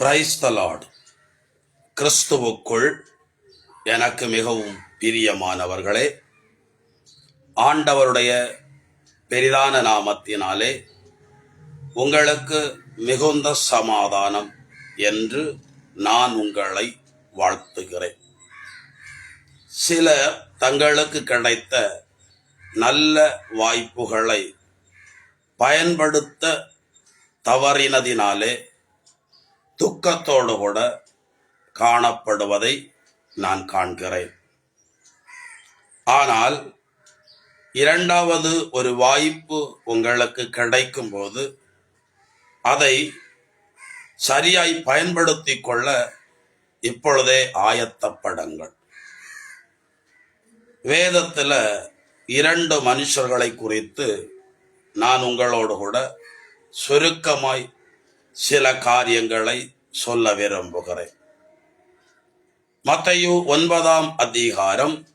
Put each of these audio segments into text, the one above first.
Price கிறிஸ்துவுக்குள் எனக்கு மிகவும் பிரியமானவர்களே ஆண்டவருடைய பெரிதான நாமத்தினாலே உங்களுக்கு மிகுந்த சமாதானம் என்று நான் உங்களை வாழ்த்துகிறேன். சில தங்களுக்கு கிடைத்த நல்ல வாய்ப்புகளை பயன்படுத்த தவறினதினாலே துக்கத்தோடு கூட காணப்படுவதை நான் காண்கிறேன். ஆனால் இரண்டாவது ஒரு வாய்ப்பு உங்களுக்கு கிடைக்கும்போது அதை சரியாய் பயன்படுத்தி கொள்ள இப்பொழுதே ஆயத்தப்படுங்கள். வேதத்தில் இரண்டு மனுஷர்களை குறித்து நான் உங்களோடு கூட சுருக்கமாய் சில காரியங்களை சொல்ல விரும்புகிறேன். மத்தையு ஒன்பதாம் அதிகாரம்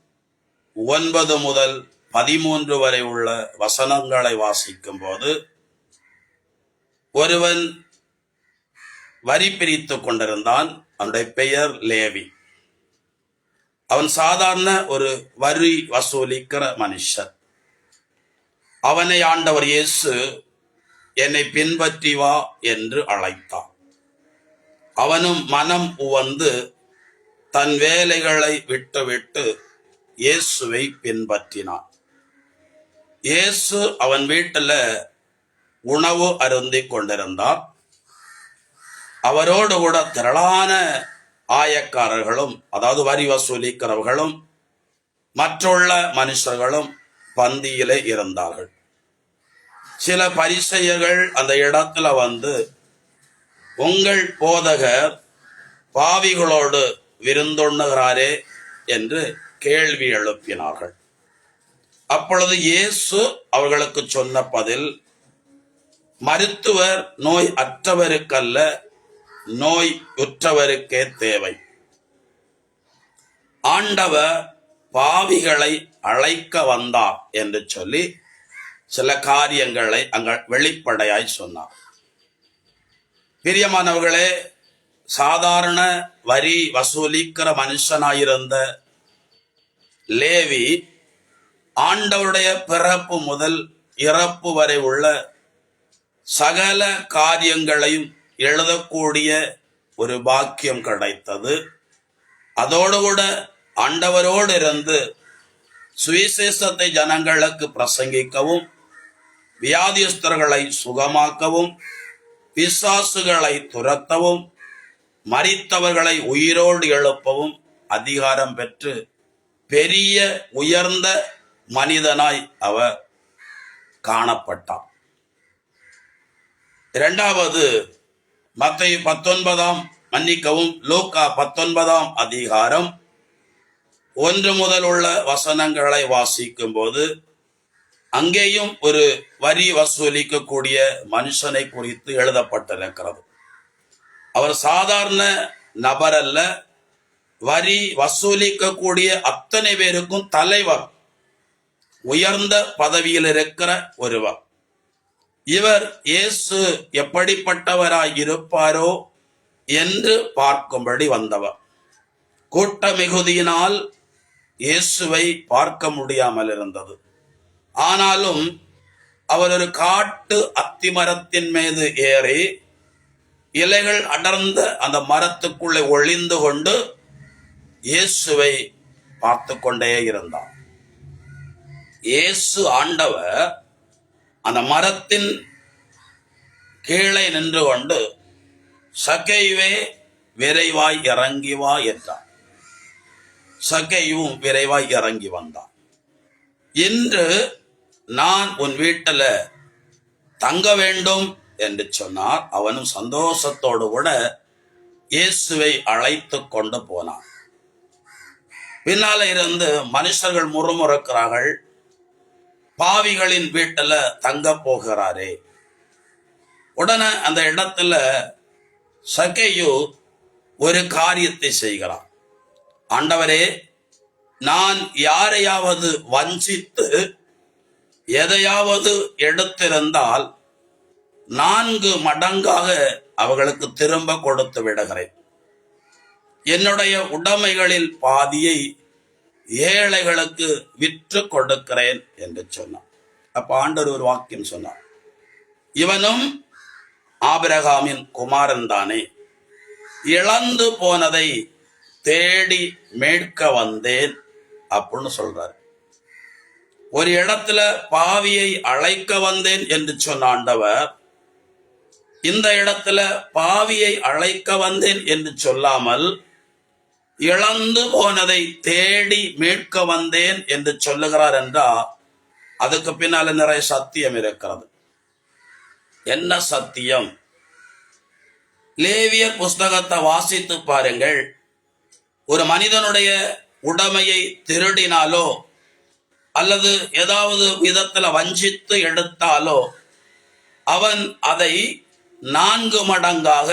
ஒன்பது முதல் பதிமூன்று வரை உள்ள வசனங்களை வாசிக்கும் போது ஒருவன் வரி பிரித்து கொண்டிருந்தான். அவனுடைய பெயர் லேவி. அவன் சாதாரண ஒரு வரி வசூலிக்கிற மனுஷன். அவனை ஆண்டவர் இயேசு என்னை பின்பற்றி வா என்று அழைத்தான். அவனும் மனம் உவந்து தன் வேலைகளை விட்டுவிட்டு இயேசுவை பின்பற்றினான். இயேசு அவன் வீட்டில் உணவு அருந்தி கொண்டிருந்தார் அவரோடு கூட திரளான ஆயக்காரர்களும் அதாவது வரி வசூலிக்கிறவர்களும் மற்றுள்ள மனுஷர்களும் பந்தியிலே இருந்தார்கள். சில பரிசெயர்கள் அந்த இடத்துல வந்து உங்கள் போதகர் பாவிகளோடு விருந்துண்ணுகிறாரே என்று கேள்வி எழுப்பினார்கள். அப்பொழுது இயேசு அவர்களுக்கு சொன்ன பதில் மருத்துவர் நோய் அற்றவருக்கல்ல நோய் உற்றவருக்கே தேவை. ஆண்டவர் பாவிகளை அழைக்க வந்தார் என்று சொல்லி சில காரியங்களை அங்க வெளிப்படையாய் சொன்னார். பிரியமானவர்களே சாதாரண வரி வசூலிக்கிற மனுஷனாயிருந்த லேவி ஆண்டவருடைய பிறப்பு முதல் இறப்பு வரை உள்ள சகல காரியங்களையும் எழுதக்கூடிய ஒரு பாக்கியம் கிடைத்தது. அதோடு கூட ஆண்டவரோடு இருந்து சுவிசேஷத்தை ஜனங்களுக்கு பிரசங்கிக்கவும் வியாதியஸ்தர்களை சுகமாக்கவும் பிசாசுகளை துரத்தவும் மறித்தவர்களை உயிரோடு எழுப்பவும் அதிகாரம் பெற்று பெரிய உயர்ந்த மனிதனாய் அவர் காணப்பட்டார். இரண்டாவது மத்திய பத்தொன்பதாம் மன்னிக்கவும் லூக்கா பத்தொன்பதாம் அதிகாரம் ஒன்று முதல் உள்ள வசனங்களை வாசிக்கும் போது அங்கேயும் ஒரு வரி வசூலிக்கக்கூடிய மனுஷனை குறித்து எழுதப்பட்டிருக்கிறது. அவர் சாதாரண நபர் அல்ல வரி வசூலிக்கக்கூடிய அத்தனை பேருக்கும் தலைவர் உயர்ந்த பதவியில் இருக்கிற ஒருவர். இவர் இயேசு எப்படிப்பட்டவராய் இருப்பாரோ என்று பார்க்கும்படி வந்தவர். கூட்ட மிகுதியினால் இயேசுவை பார்க்க முடியாமல் இருந்தது. ஆனாலும் அவர் ஒரு காட்டு அத்திமரத்தின் மீது ஏறி இலைகள் அடர்ந்த அந்த மரத்துக்குள்ளே ஒளிந்து கொண்டு இயேசுவை பார்த்து கொண்டே இருந்தார் இயேசு ஆண்டவர் அந்த மரத்தின் கீழே நின்று கொண்டு சகைவே விரைவாய் இறங்கி வா என்றார் சகையும் விரைவாய் இறங்கி வந்தான். இன்று நான் உன் வீட்டில் தங்க வேண்டும் என்று சொன்னார். அவனும் சந்தோஷத்தோடு கூட இயேசுவை அழைத்து கொண்டு போனான். பின்னால இருந்து மனுஷர்கள் முறுமுறுக்கிறார்கள். பாவிகளின் வீட்டுல தங்க போகிறாரே. உடனே அந்த இடத்துல சகையு ஒரு காரியத்தை செய்கிறான். ஆண்டவரே நான் யாரையாவது வஞ்சித்து எதையாவது எடுத்திருந்தால் நான்கு மடங்காக அவர்களுக்கு திரும்ப கொடுத்து விடுகிறேன். என்னுடைய உடைமைகளில் பாதியை ஏழைகளுக்கு விற்று கொடுக்கிறேன் என்று சொன்னார் அப்ப ஆண்டர் ஒரு வாக்கியம் சொன்னார். இவனும் ஆபிரகாமின் குமாரன் தானே. இழந்து போனதை தேடி மீட்க வந்தேன் அப்படின்னு சொல்றாரு. ஒரு இடத்துல பாவியை அழைக்க வந்தேன் என்று சொன்ன ஆண்டவர் இந்த இடத்துல பாவியை அழைக்க வந்தேன் என்று சொல்லாமல் இழந்து போனதை தேடி மீட்க வந்தேன் என்று சொல்லுகிறார் என்றால் அதுக்கு பின்னால நிறைய சத்தியம் இருக்கிறது. என்ன சத்தியம்? லேவியர் புஸ்தகத்தை வாசித்து பாருங்கள். ஒரு மனிதனுடைய உடைமையை திருடினாலோ அல்லது ஏதாவது விதத்துல வஞ்சித்து எடுத்தாலோ அவன் அதை நான்கு மடங்காக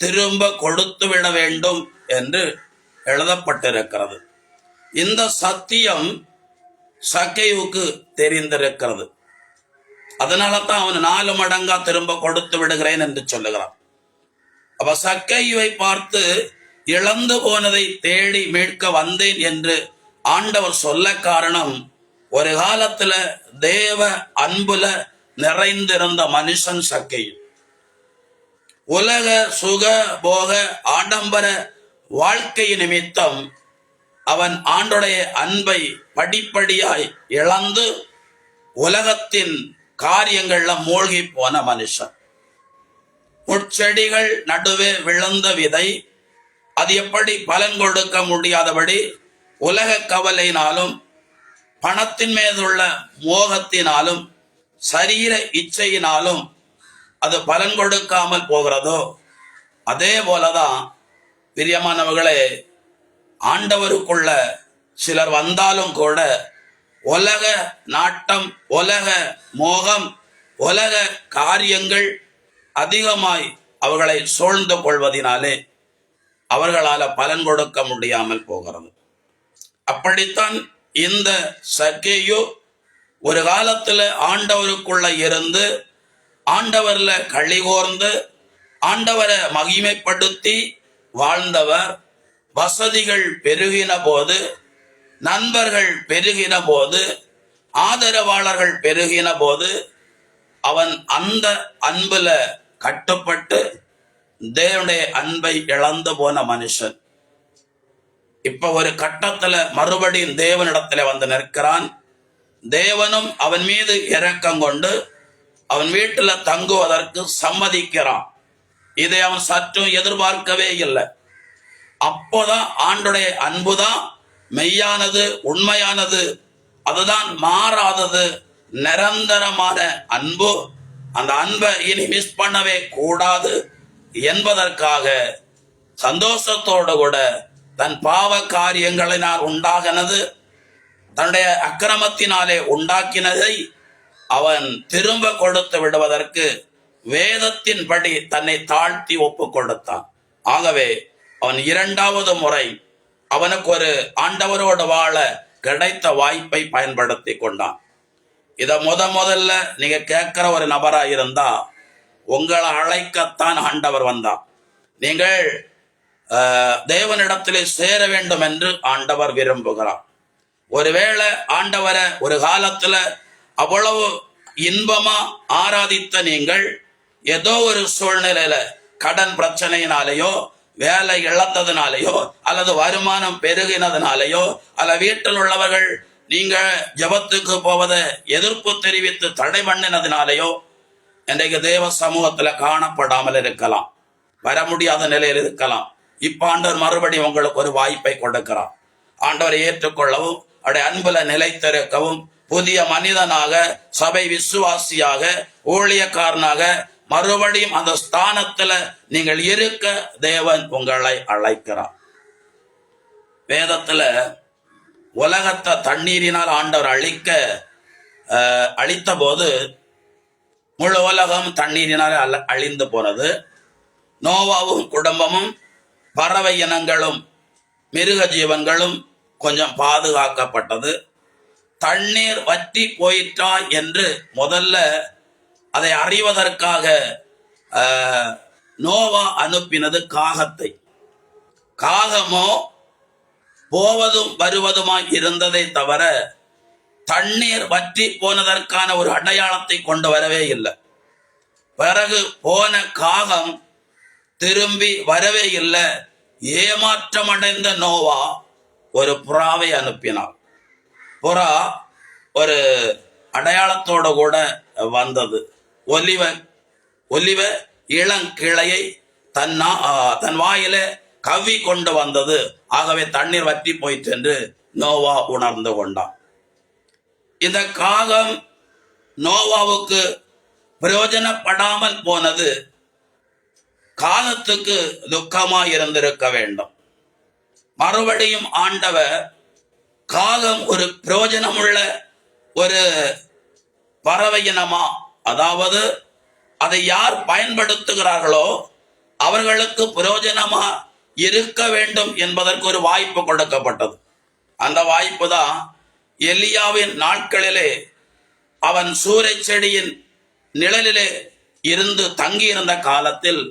திரும்ப கொடுத்து விட வேண்டும் என்று எழுதப்பட்டிருக்கிறது. இந்த சத்தியம் சக்கைவுக்கு தெரிந்திருக்கிறது. அதனால தான் அவன் நாலு மடங்கா திரும்ப கொடுத்து விடுகிறேன் என்று சொல்லுகிறான். அப்ப சக்கைவை பார்த்து இழந்து போனதை தேடி மீட்க வந்தேன் என்று ஆண்டவர் சொல்ல காரணம் ஒரு காலத்துல தேவ அன்புல நிறைந்திருந்த மனுஷன் சக்கை. உலக சுக போக ஆடம்பர வாழ்க்கை நிமித்தம் அவன் ஆண்டுடைய அன்பை படிப்படியாய் இழந்து உலகத்தின் காரியங்கள்ல மூழ்கி போன மனுஷன். முட்செடிகள் நடுவே விழுந்த விதை அது எப்படி பலன் கொடுக்க முடியாதபடி உலக கவலையினாலும் பணத்தின் மீதுள்ள மோகத்தினாலும் சரீர இச்சையினாலும் அது பலன் கொடுக்காமல் போகிறதோ அதே போலதான் பிரியமானவர்களே ஆண்டவருக்குள்ள சிலர் வந்தாலும் கூட உலக நாட்டம் உலக மோகம் உலக காரியங்கள் அதிகமாய் அவர்களை சூழ்ந்து கொள்வதினாலே அவர்களால் பலன் கொடுக்க முடியாமல் போகிறது. அப்படித்தான் இந்த சக்கேயு ஒரு காலத்தில் ஆண்டவருக்குள்ள இருந்து ஆண்டவர்ல கழிகோர்ந்து ஆண்டவரை மகிமைப்படுத்தி வாழ்ந்தவர். வசதிகள் பெருகின போது நண்பர்கள் பெருகின போது ஆதரவாளர்கள் பெருகின போது அவன் அந்த அன்புல கட்டுப்பட்டு தேவனுடைய அன்பை இழந்து போன மனுஷன். இப்ப ஒரு கட்டத்துல மறுபடியும் தேவனிடத்துல வந்து நிற்கிறான். தேவனும் அவன் மீது இரக்கம் கொண்டு அவன் வீட்டுல தங்குவதற்கு சம்மதிக்கிறான். இதை அவன் சற்றும் எதிர்பார்க்கவே இல்லை. அப்போதான் ஆண்டுடைய அன்புதான் மெய்யானது உண்மையானது அதுதான் மாறாதது நிரந்தரமான அன்பு. அந்த அன்பை இனி மிஸ் பண்ணவே கூடாது என்பதற்காக சந்தோஷத்தோடு கூட தன் பாவ காரியங்களினால் உண்டாகினது தன்னுடைய அக்கிரமத்தினாலே உண்டாக்கினதை அவன் திரும்ப கொடுத்து விடுவதற்கு வேதத்தின்படி தன்னை தாழ்த்தி ஒப்பு கொடுத்தான். ஆகவே அவன் இரண்டாவது முறை அவனுக்கு ஒரு ஆண்டவரோடு வாழ கிடைத்த வாய்ப்பை பயன்படுத்தி கொண்டான். இதை முத முதல்ல நீங்க கேட்கிற ஒரு நபரா இருந்தா உங்களை அழைக்கத்தான் ஆண்டவர் வந்தான். நீங்கள் தேவனிடத்திலே சேர வேண்டும் என்று ஆண்டவர் விரும்புகிறார். ஒருவேளை ஆண்டவரை ஒரு காலத்துல அவ்வளவு இன்பமா ஆராதித்த நீங்கள் ஏதோ ஒரு சூழ்நிலையில கடன் பிரச்சனையினாலேயோ வேலை இழந்ததுனாலேயோ அல்லது வருமானம் பெருகினதுனாலேயோ அல்ல வீட்டில் உள்ளவர்கள் நீங்க ஜெபத்துக்கு போவதை எதிர்ப்பு தெரிவித்து தடை பண்ணினதுனாலேயோ இன்றைக்கு தேவ சமூகத்துல காணப்படாமல் இருக்கலாம். வர முடியாத நிலையில் இருக்கலாம். இப்ப ஆண்டவர் மறுபடியும் உங்களுக்கு ஒரு வாய்ப்பை கொடுக்கிறார். ஆண்டவரை ஏற்றுக்கொள்ளவும் அவருடைய அன்புல நிலைத்திருக்கவும் புதிய மனிதனாக சபை விசுவாசியாக ஊழியக்காரனாக மறுபடியும் அந்த ஸ்தானத்துல நீங்கள் இருக்க தேவன் உங்களை அழைக்கிறார். வேதத்துல உலகத்தை தண்ணீரினால் ஆண்டவர் அழிக்க அஹ், அழித்த போது முழு உலகம் தண்ணீரினால் அழிந்து போனது. நோவாவும் குடும்பமும் பறவை இனங்களும் மிருக ஜீவன்களும் கொஞ்சம் பாதுகாக்கப்பட்டது. தண்ணீர் வற்றி போயிற்றா என்று முதல்ல அதை அறிவதற்காக நோவா அனுப்பினது காகத்தை. காகமோ போவதும் வருவதுமாய் இருந்ததை தவிர தண்ணீர் வற்றி போனதற்கான ஒரு அடையாளத்தை கொண்டு வரவே இல்லை. பிறகு போன காகம் திரும்பி வரவே இல்லை. ஏமாற்றமடைந்த நோவா ஒரு புறாவை அனுப்பினார். புறா ஒரு அடையாளத்தோட கூட வந்தது. ஒலிவ ஒலிவ இளங்கிளையை தன்னா தன் வாயில கவி கொண்டு வந்தது. ஆகவே தண்ணீர் வற்றி போயிற்று என்று நோவா உணர்ந்து கொண்டான். இந்த காகம் நோவாவுக்கு பிரயோஜனப்படாமல் போனது. காலத்துக்கு துக்கமா இருந்திருக்க வேண்டும். மறுபடியும் ஆண்டவர் காலம் ஒரு பிரயோஜனமுள்ள ஒரு பறவையினமா அதாவது அதை யார் பயன்படுத்துகிறார்களோ அவர்களுக்கு பிரயோஜனமா இருக்க வேண்டும் என்பதற்கு ஒரு வாய்ப்பு கொடுக்கப்பட்டது. அந்த வாய்ப்பு தான் எலியாவின் நாட்களிலே அவன் சூறை செடியின் நிழலிலே இருந்து தங்கியிருந்த காலத்தில்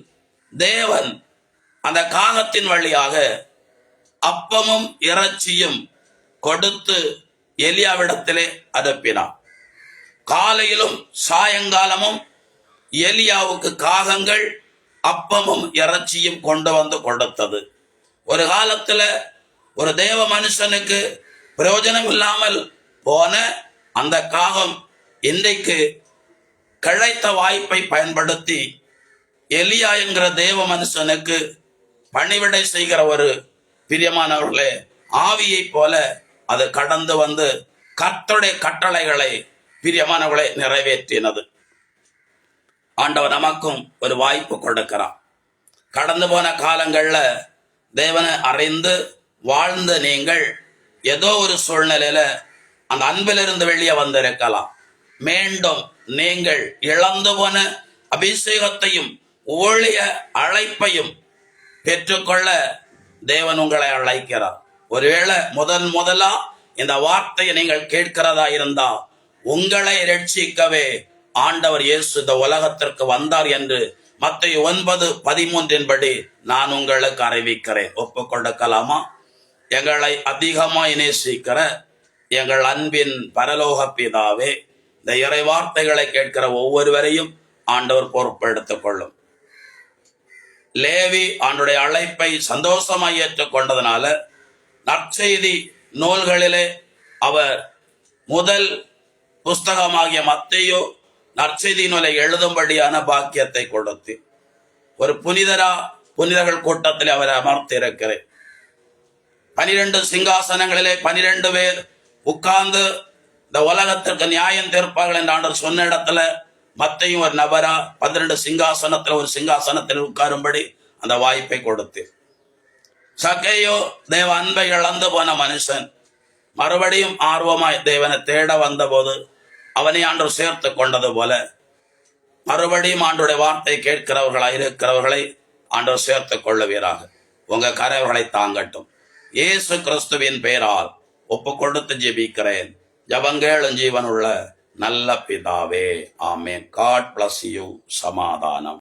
தேவன் அந்த காகத்தின் வழியாக அப்பமும் இறைச்சியும் கொடுத்து எலியாவிடத்திலே அனுப்பினார் காலையிலும் சாயங்காலமும் எலியாவுக்கு காகங்கள் அப்பமும் இறைச்சியும் கொண்டு வந்து கொடுத்தது. ஒரு காலத்துல ஒரு தேவ மனுஷனுக்கு பிரயோஜனம் இல்லாமல் போன அந்த காகம் இன்றைக்கு கிடைத்த வாய்ப்பை பயன்படுத்தி எலியா என்கிற தேவ மனுஷனுக்கு பணிவிடை செய்கிற ஒரு பிரியமானவர்களே ஆவியைப் போல அது கடந்து வந்து கர்த்தருடைய கட்டளைகளை பிரியமானவர்களை நிறைவேற்றினது. ஆண்டவர் நமக்கும் ஒரு வாய்ப்பு கொடுக்கிறான் கடந்து போன காலங்கள்ல தேவனை அறிந்து வாழ்ந்த நீங்கள் ஏதோ ஒரு சூழ்நிலையில அந்த அன்பிலிருந்து வெளியே வந்திருக்கலாம். மீண்டும் நீங்கள் இழந்து போன அபிஷேகத்தையும் ஊழிய அழைப்பையும் பெற்றுக்கொள்ள தேவன் உங்களை அழைக்கிறார். ஒருவேளை முதன் முதலா இந்த வார்த்தையை நீங்கள் கேட்கிறதா இருந்தா உங்களை ரட்சிக்கவே ஆண்டவர் இயேசு இந்த உலகத்திற்கு வந்தார் என்று மத்திய ஒன்பது பதிமூன்றின்படி நான் உங்களுக்கு அறிவிக்கிறேன். ஒப்பு கொடுக்கலாமா எங்களை அதிகமாய் நேசிக்கிற எங்கள் அன்பின் பரலோக பிதாவே இந்த இறை வார்த்தைகளை கேட்கிற ஒவ்வொருவரையும் ஆண்டவர் பொறுப்பெடுத்துக் கொள்ளும் லேவி ஆண்டுடைய அழைப்பை சந்தோஷமாய் ஏற்றுக்கொண்டதுனால நற்செய்தி நூல்களிலே அவர் முதல் புஸ்தகமாகிய மத்தையோ நற்செய்தி நூலை எழுதும்படியான பாக்கியத்தை கொடுத்து ஒரு புனிதரா புனிதர்கள் கூட்டத்தில் அவர் அமர்த்திருக்கிறேன் பனிரெண்டு சிங்காசனங்களிலே பனிரெண்டு பேர் உட்கார்ந்து இந்த உலகத்திற்கு நியாயம் தீர்ப்பார்கள் என்று ஆண்டவர் சொன்ன இடத்துல மத்தையும் ஒரு நபரா பன்னிரண்டு சிங்காசனத்தில் ஒரு சிங்காசனத்தில் உட்காரும்படி அந்த வாய்ப்பை கொடுத்து. சகையோ தேவ அன்பை இழந்து போன மனுஷன் மறுபடியும் ஆர்வமாய் தேவனை தேட வந்தபோது அவனை ஆண்டு சேர்த்து கொண்டது போல மறுபடியும் ஆண்டுடைய வார்த்தை கேட்கிறவர்களாக இருக்கிறவர்களை ஆண்டவர் சேர்த்து கொள்ளுவீராக. உங்க கரவர்களை தாங்கட்டும். இயேசு கிறிஸ்துவின் பெயரால் ஒப்பு கொடுத்து ஜெபிக்கிறேன். ஜபங்கேளும் ஜீவனுள்ள நல்ல பிதாவே. ஆமே காட் பிளஸ் யூ சமாதானம்.